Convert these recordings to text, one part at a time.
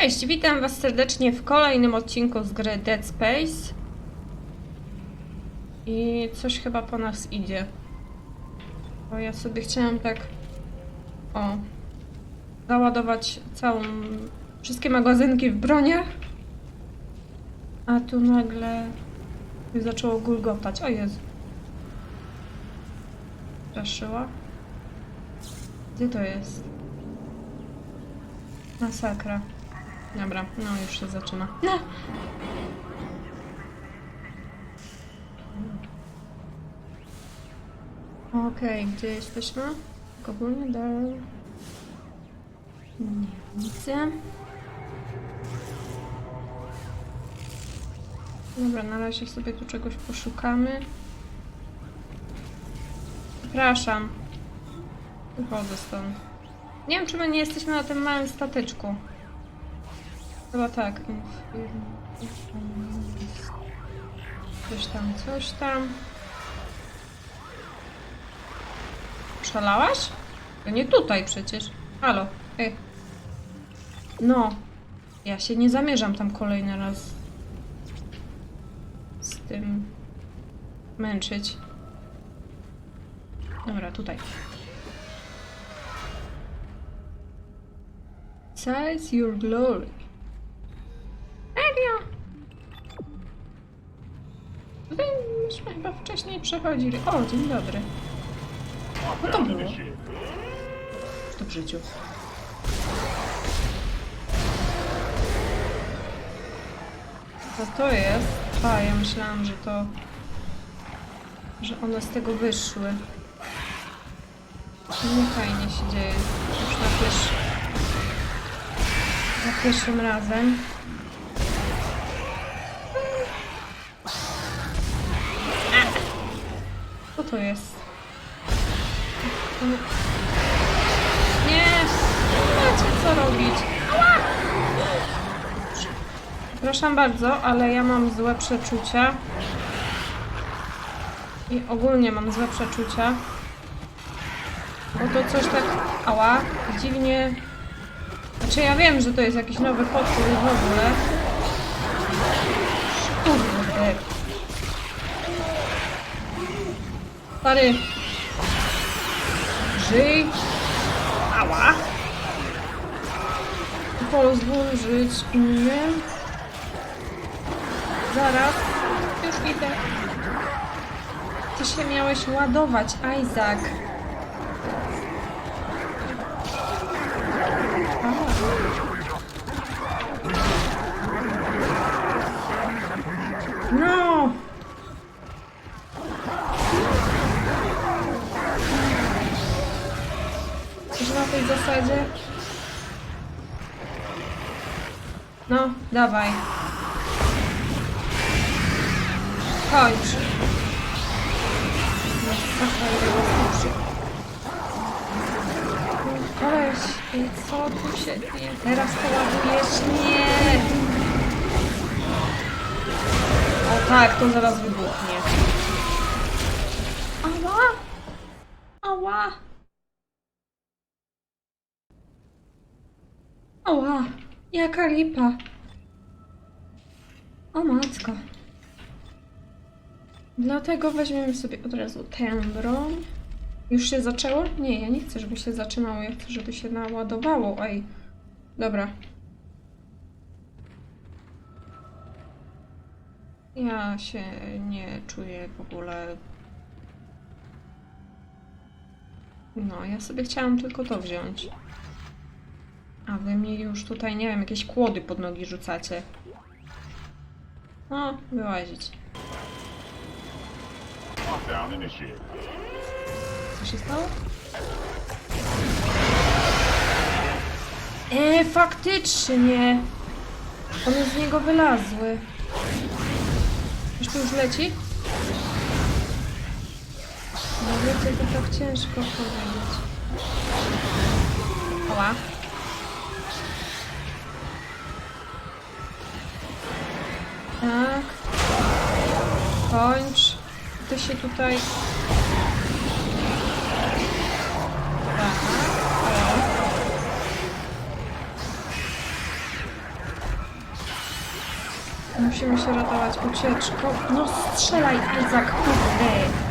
Cześć, witam Was serdecznie w kolejnym odcinku z gry Dead Space. I coś chyba po nas idzie. Bo ja sobie chciałam tak. O. Załadować całą. Wszystkie magazynki w broniach. A tu nagle. Zaczęło gulgotać. O Jezu. Straszyła. Gdzie to jest? Masakra. Dobra, no już się zaczyna. No. Okej, gdzie jesteśmy? Ogólnie dalej. Nie widzę. Dobra, na razie sobie tu czegoś poszukamy. Przepraszam. Wychodzę stąd. Nie wiem, czy my nie jesteśmy na tym małym statyczku. Chyba tak. Coś tam, coś tam. Szalałaś? To nie tutaj przecież. Halo. Ej. No. Ja się nie zamierzam tam kolejny raz z tym męczyć. Dobra, tutaj. Size your glory. Myśmy chyba wcześniej przechodzili. O, dzień dobry. No to było. To w życiu. Co to jest? A, ja myślałam, że to... Że one z tego wyszły. Nie fajnie się dzieje. Już na pierwszy... Za pierwszym razem. To jest? Nie! Macie co robić. Przepraszam bardzo, ale ja mam złe przeczucia. I ogólnie mam złe przeczucia. Bo to coś tak... Ała! Dziwnie... Znaczy ja wiem, że to jest jakiś nowy potwór i w ogóle. Kurde. Stary. Żyj. Ała. Pozwól innym. Zaraz. Już idę. Ty się miałeś ładować, Isaac. No! Tej zasadzie? No, dawaj. Kończ. Koleś, i co tu się dzieje? Teraz to ładujesz? Nie! O tak, to zaraz wybuchnie. Ała! Ała! Ała! Jaka lipa! O matko. Dlatego weźmiemy sobie od razu tę broń. Już się zaczęło? Nie, ja nie chcę, żeby się zaczynało. Ja chcę, żeby się naładowało. Ej. Dobra. Ja się nie czuję w ogóle. No, ja sobie chciałam tylko to wziąć. Wy mi już tutaj, nie wiem, jakieś kłody pod nogi rzucacie. No, wyłazić. Co się stało? E, faktycznie! One z niego wylazły. Już tu już leci? No wiecie, to tak ciężko powiedzieć. Oła. Tak. Kończ. Ty się tutaj... Musimy się ratować ucieczką. No strzelaj, Izak, kurde!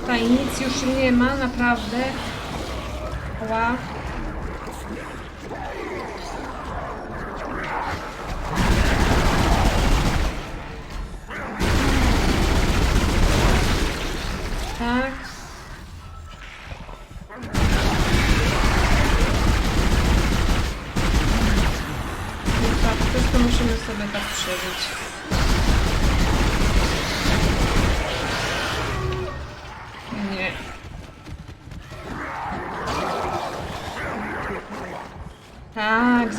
Tutaj nic już nie ma, naprawdę. Ła.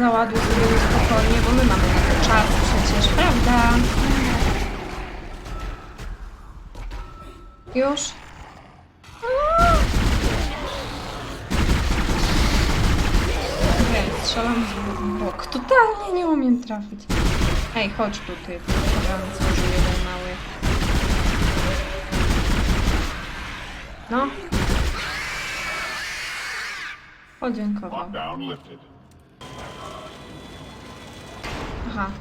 Załaduj sobie spokojnie, bo my mamy na to czas przecież, prawda? Już? Nie, strzelam w bok. Totalnie nie umiem trafić. Ej, chodź tu, ty. Program złożył jeden mały. No. Podziękował. Aha.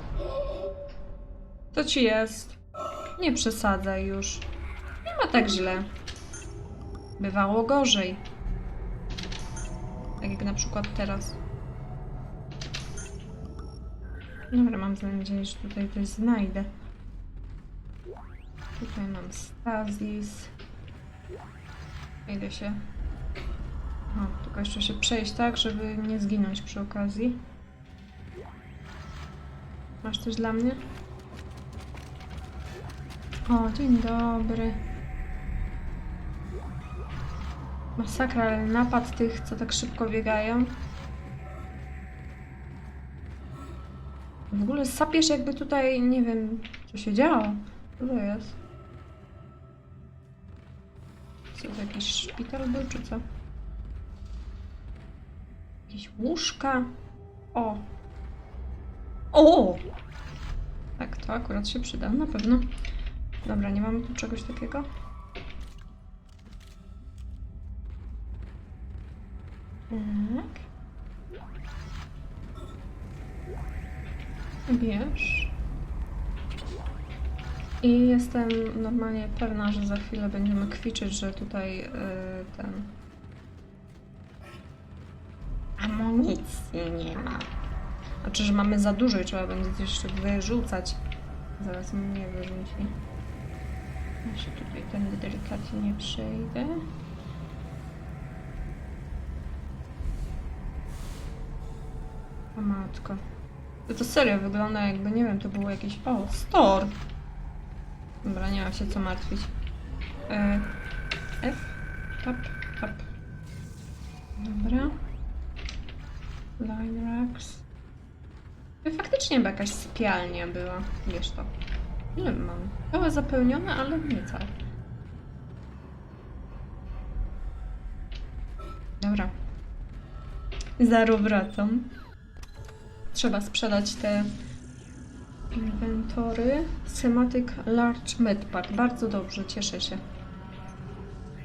To ci jest. Nie przesadzaj już. Nie ma tak źle. Bywało gorzej. Tak jak na przykład teraz. Dobra, mam nadzieję, że tutaj coś znajdę. Tutaj mam stazis. Idę się. O, tylko jeszcze się przejść tak, żeby nie zginąć przy okazji. Masz coś dla mnie? O, dzień dobry. Masakra, ale napad tych, co tak szybko biegają. W ogóle sapiesz jakby tutaj, nie wiem, co się działo. Co to jest? Co to jakiś szpital był, czy co? Jakieś łóżka? O! O! Tak, to akurat się przyda, na pewno. Dobra, nie mamy tu czegoś takiego? Tak. Bierz. I jestem normalnie pewna, że za chwilę będziemy kwiczyć, że tutaj yy, ten... Amunicji nie ma. Znaczy, że mamy za dużo i trzeba będzie coś jeszcze wyrzucać. Zaraz mnie wyrzuci. Ja się tutaj tędy delikatnie przejdę. O matko. To, to serio wygląda jakby, nie wiem, to było jakieś... O, store! Dobra, nie ma się co martwić. E, Faktycznie chyba jakaś sypialnia była. Wiesz to. Ile mam? Całe zapełnione, ale nie. Dobra. Zaro wracam. Trzeba sprzedać te inwentory. Schematic Large Medpack. Bardzo dobrze, cieszę się.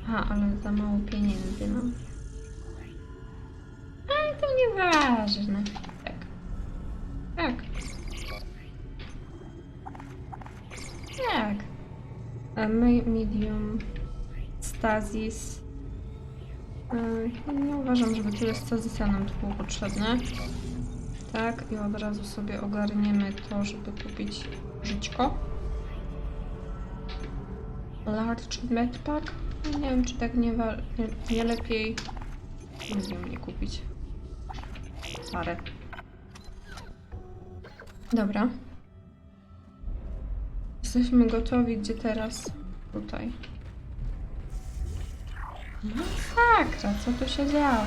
Aha, ale za mało pieniędzy mam. Ale to nieważne. Medium. Stasis. E, Nie uważam, żeby tyle stazisa nam tu było potrzebne. Tak, i od razu sobie ogarniemy to, żeby kupić żyćko. Large medpack. No Nie wiem, czy tak nie, nie, nie lepiej medium nie kupić. Parę. Dobra. Jesteśmy gotowi. Gdzie teraz? Tutaj. Masakra, co tu się działo?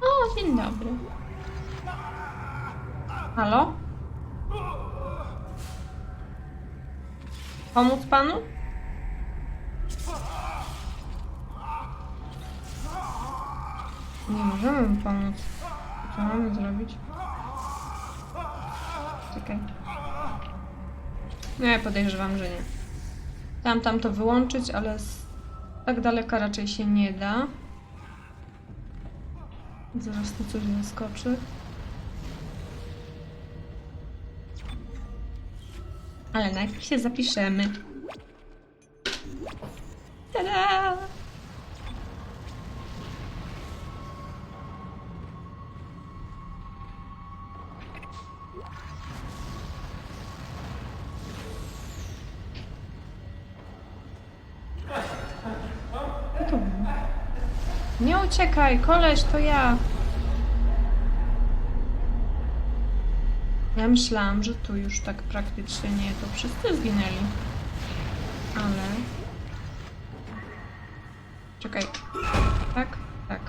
O, dzień dobry. Halo? Pomóc panu? Nie możemy mu pomóc. Co mamy zrobić? Czekaj. Nie, podejrzewam, że nie. Tam, tam to wyłączyć, ale z tak daleka raczej się nie da. Zaraz tu coś zaskoczy. Ale najpierw się zapiszemy. Uciekaj, koleś, to ja. Ja myślałam, że tu już tak praktycznie nie, to wszyscy zginęli. Ale... Czekaj. Tak? Tak.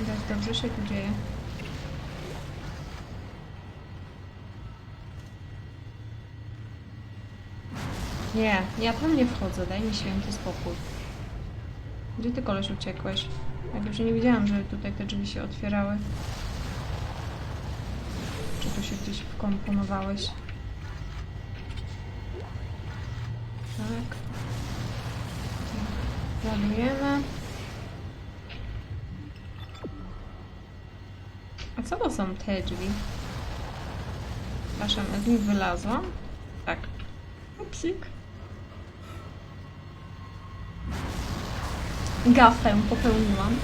Widać dobrze się tu dzieje. Nie, ja tam nie wchodzę, daj mi święty spokój. Gdzie ty koleś uciekłeś? Ja dobrze nie widziałam, że tutaj te drzwi się otwierały. Czy tu się gdzieś wkomponowałeś? Tak. Ładujemy. A co to są te drzwi? Przepraszam, z nich wylazłam? Tak. Upsik. Gafę popełniłam.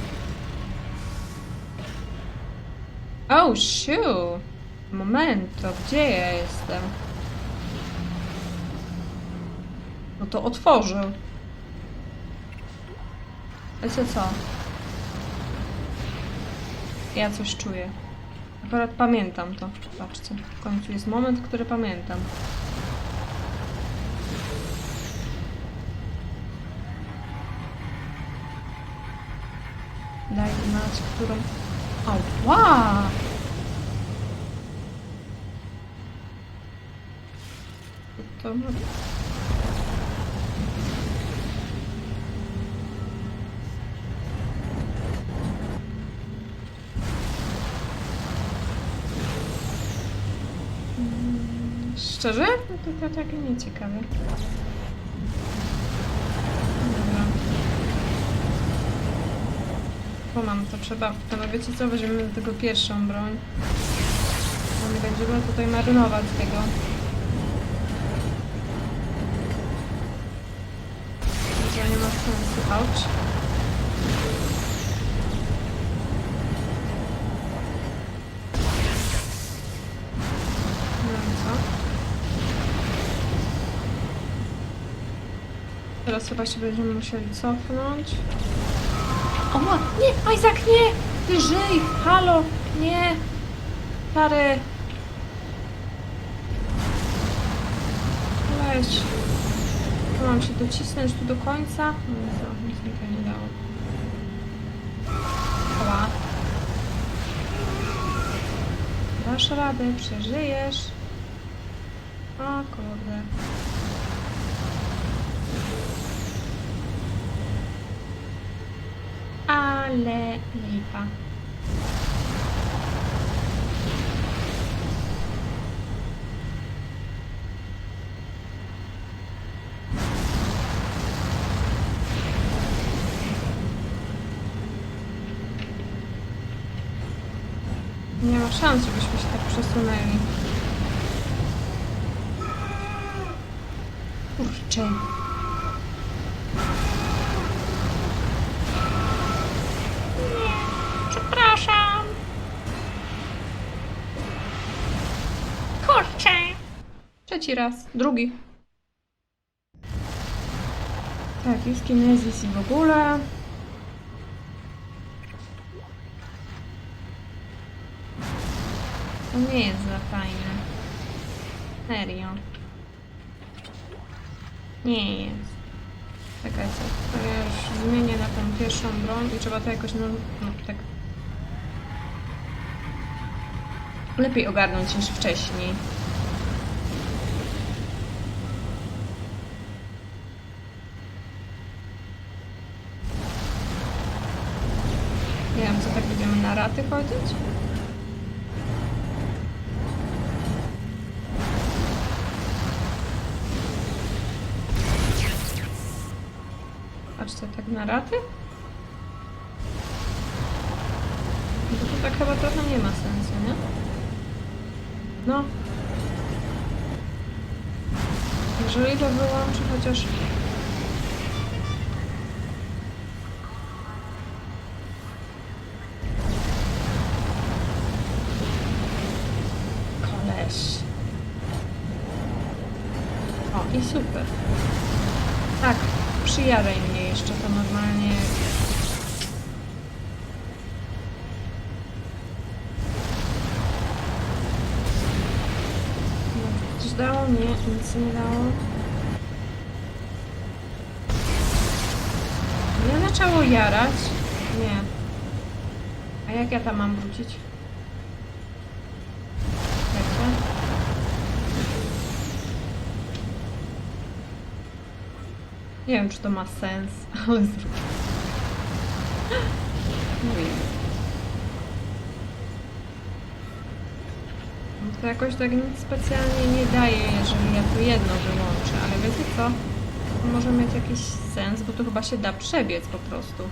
Oh, shoot! Momento, gdzie ja jestem? No to otworzył. Wiecie co? Ja coś czuję. Akurat pamiętam to. Patrzcie, w końcu jest moment, który pamiętam. Daj znać, którą... Wow! To... Mm, Szczerze? No to, to takie nieciekawe. Dobra. Mam to trzeba. No wiecie co, weźmiemy do tego pierwszą broń. No nie będziemy tutaj marynować tego. To nie ma sensu. Ouch. No co? Teraz chyba się będziemy musieli cofnąć. O, nie, Isaac, nie! Ty żyj! Halo! Nie! Stary! Tu mam się docisnąć tu do końca? No nic mi to nie dało. Oła. Dasz radę, przeżyjesz. O kurde. Ale lipa. Nie ma szans, żebyśmy się tak przesunęli. Kurczę. Trzeci raz. Drugi. Tak, jest kinezis i w ogóle. To nie jest za fajne. Serio. Nie jest. Czekajcie, to ja już zmienię na tą pierwszą broń i trzeba to jakoś, no, no tak... Lepiej ogarnąć niż wcześniej. Nie wiem, co tak będziemy na raty chodzić? Patrzcie, tak na raty? No to, tak chyba trochę nie ma sensu, nie? No. Jeżeli to wyłączy chociaż... Nie, dało. Nie zaczęło jarać? Nie. A jak ja tam mam wrócić? Nie wiem, czy to ma sens, ale. Nie wiem. To jakoś tak nic specjalnie nie daje, jeżeli ja tu jedno wyłączę, ale wiecie co? To może mieć jakiś sens, bo tu chyba się da przebiec po prostu.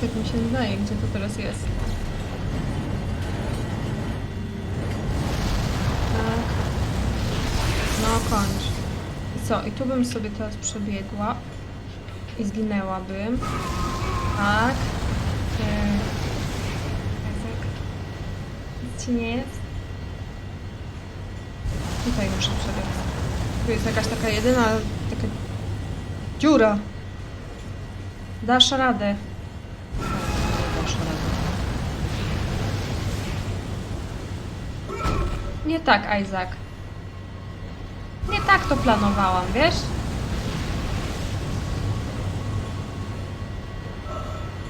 Tak mi się wydaje, gdzie to teraz jest. Tak. No kończ. I co? I tu bym sobie teraz przebiegła i zginęłabym. Tak. Ci nie jest? Tutaj muszę przebiec. Tu jest jakaś taka jedyna taka dziura. Dasz radę. Nie dasz radę. Nie tak, Isaac. Nie tak to planowałam, wiesz?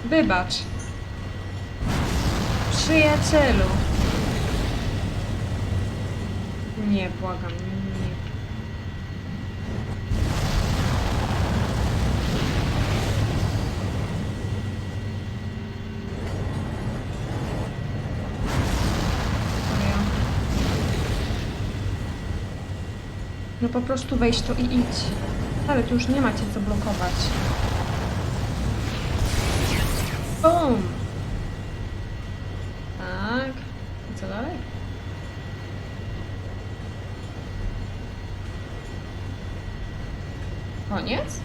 Wybacz. Przyjacielu. Nie, błagam, nie. No po prostu wejdź to i idź. Ale tu już nie macie co blokować. Bum! Tak. I co dalej? Koniec?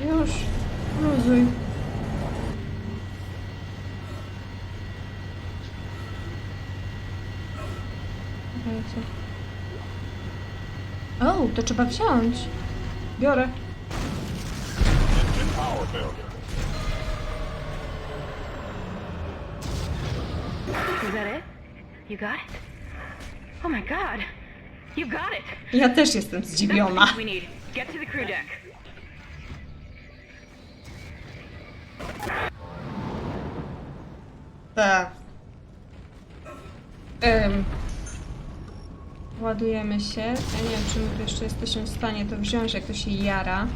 Już. Luzuj. Czekajcie. O, to trzeba wziąć. Biorę. Ja też jestem zdziwiona. piece we ładujemy się. Ja nie wiem, czy my tu jeszcze jesteśmy w stanie to wziąć, jak to się jara.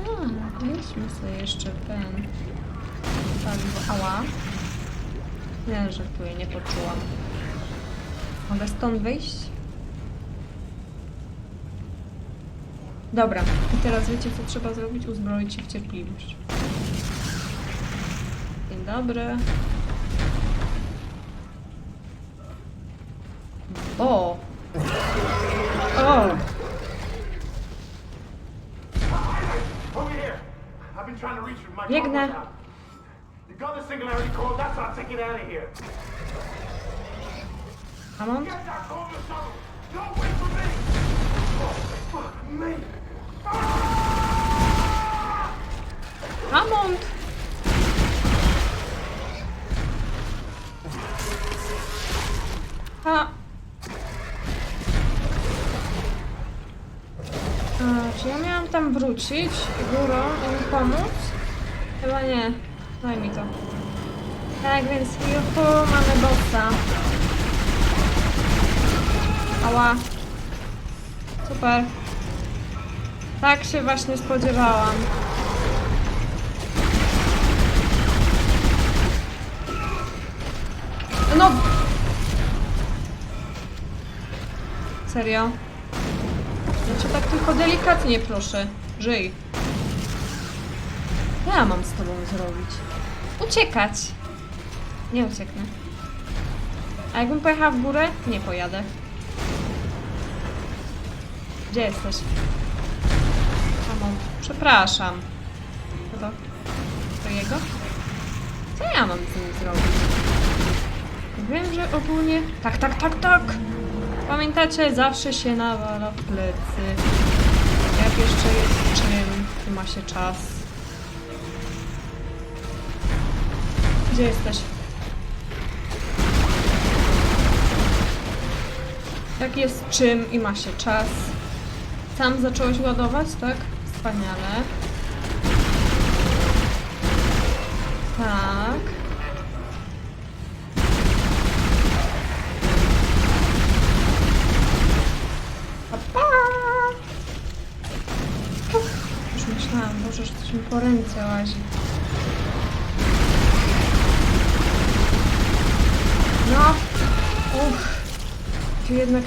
A, weźmy sobie jeszcze ten paliwo. Ała. Nie, żartuję, nie poczułam. Mogę stąd wyjść? Dobra, i teraz wiecie, co trzeba zrobić? Uzbroić się w cierpliwość. Dzień dobry. O! Fuck me. Amon! A. A, czy ja miałam tam wrócić górą i pomóc? Chyba nie. Daj mi to. Tak, więc juhu, mamy bossa. Ała. Super. Tak się właśnie spodziewałam. No! Serio? Znaczy tak tylko delikatnie proszę. Żyj. Co ja mam z tobą zrobić? Uciekać. Nie ucieknę. A jakbym pojechała w górę? Nie pojadę. Gdzie jesteś? Mamo, przepraszam. To? To jego? Co ja mam z nim zrobić? Wiem, że ogólnie... Tak, tak, tak, tak! Pamiętacie, zawsze się nawala w plecy. Jak jeszcze jest czym ma się czas. Gdzie jesteś? Jak jest czym i ma się czas. Sam zacząłeś ładować, tak? Wspaniale.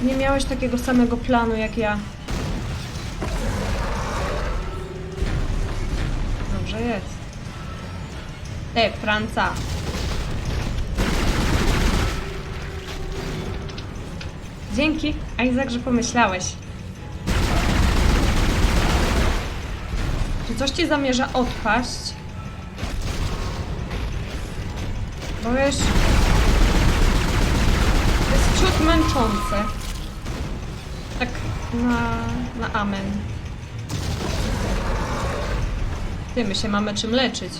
Nie miałeś takiego samego planu jak ja. Dobrze jest. Ej, Franca. Dzięki, Isaac, że pomyślałeś. Czy coś ci zamierza odpaść? Bo wiesz... To jest ciut męczące. Na, na amen. Ty, my się mamy czym leczyć.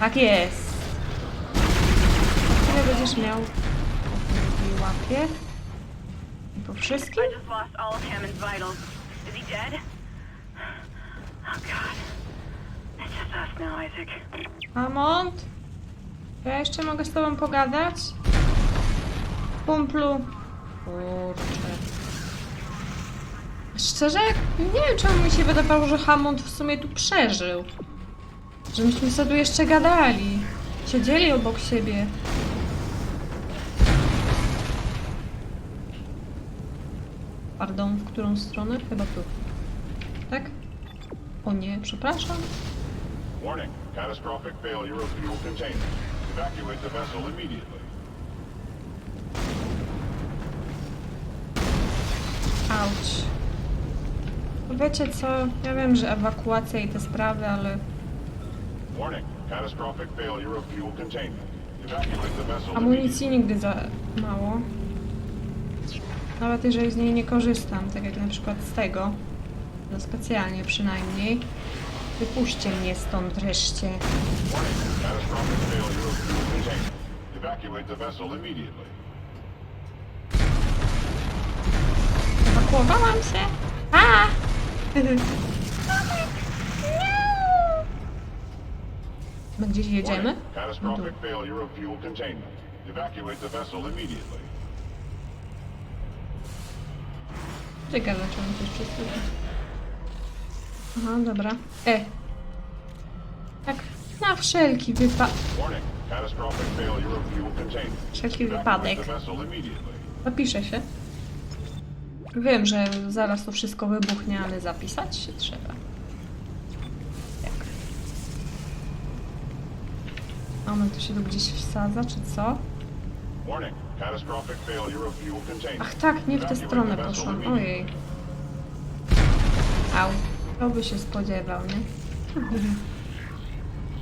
Tak jest. Ile będziesz miał? Drugiej łapie. I po wszystkim? I just lost all of Hammond's vitals. Is he dead? Oh god. It's just us now, Isaac. Amont? Ja jeszcze mogę z tobą pogadać? Kumplu. Kurczę. Szczerze, nie wiem czemu mi się wydawało, że Hammond w sumie tu przeżył. Że myśmy sobie tu jeszcze gadali. Siedzieli obok siebie. Pardon, w którą stronę? Chyba tu. Tak? O nie, przepraszam. Warning, catastrophic failure of fuel containment. Evacuate the vessel immediately. Auć. Wiecie co, ja wiem, że ewakuacja i te sprawy, ale amunicji nigdy za mało. Nawet jeżeli z niej nie korzystam, tak jak na przykład z tego, no specjalnie przynajmniej. Wypuśćcie mnie stąd wreszcie. Evacuate the vessel immediately. Ewakuowałam się! A! My gdzieś jedziemy? Warning, catastrophic failure of fuel containment. Evacuate the vessel immediately. Czekaj, zacząłem coś przesuwać. Aha, dobra. E. Tak, na wszelki wypadek. Warning, catastrophic failure of fuel containment. Wszelki Evacuate wypadek. the vessel immediately. Zapiszę się. Wiem, że zaraz to wszystko wybuchnie, ale zapisać się trzeba. Jak? Moment, to się tu gdzieś wsadza, czy co? Ach tak, nie w tę stronę poszłam. Ojej. Au. Kto by się spodziewał, nie?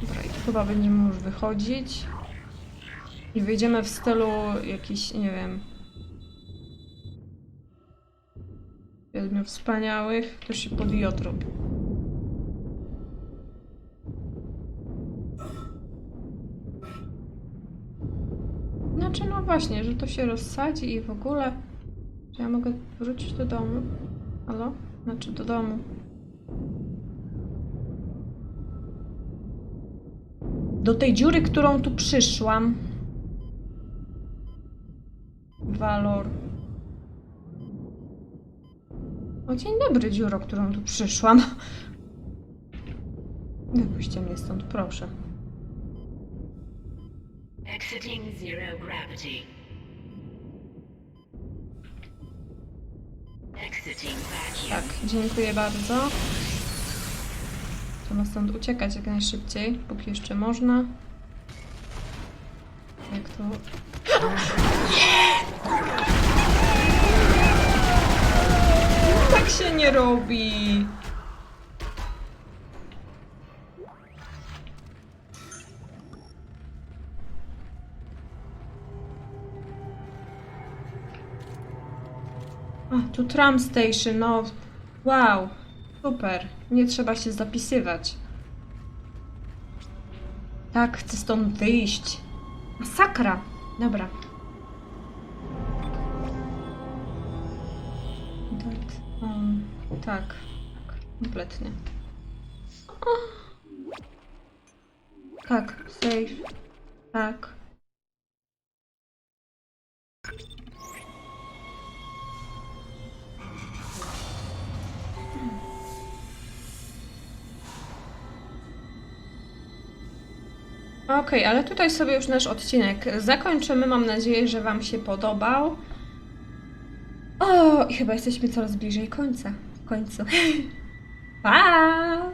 Dobra, i chyba będziemy już wychodzić. I wyjdziemy w stylu jakiś, nie wiem... Wspaniałych, to się pod J robi. Znaczy, no właśnie, że to się rozsadzi i w ogóle... Że ja mogę wrócić do domu. Halo? Znaczy do domu. Do tej dziury, którą tu przyszłam. Walor. O dzień dobry, dziuro, którą tu przyszłam. Wypuśćcie mnie stąd, proszę. Exiting zero gravity. Exiting vacuum. Tak, dziękuję bardzo. Trzeba stąd uciekać jak najszybciej, póki jeszcze można. Jak to... Nie! Tak się nie robi! A, tu tram station, no. Wow, super. Nie trzeba się zapisywać. Tak, chcę stąd wyjść. Masakra. Dobra. Tak, kompletnie. Tak, safe. Tak. Okej, ale tutaj sobie już nasz odcinek zakończymy. Mam nadzieję, że Wam się podobał. O, i chyba jesteśmy coraz bliżej końca. Końcu. Pa!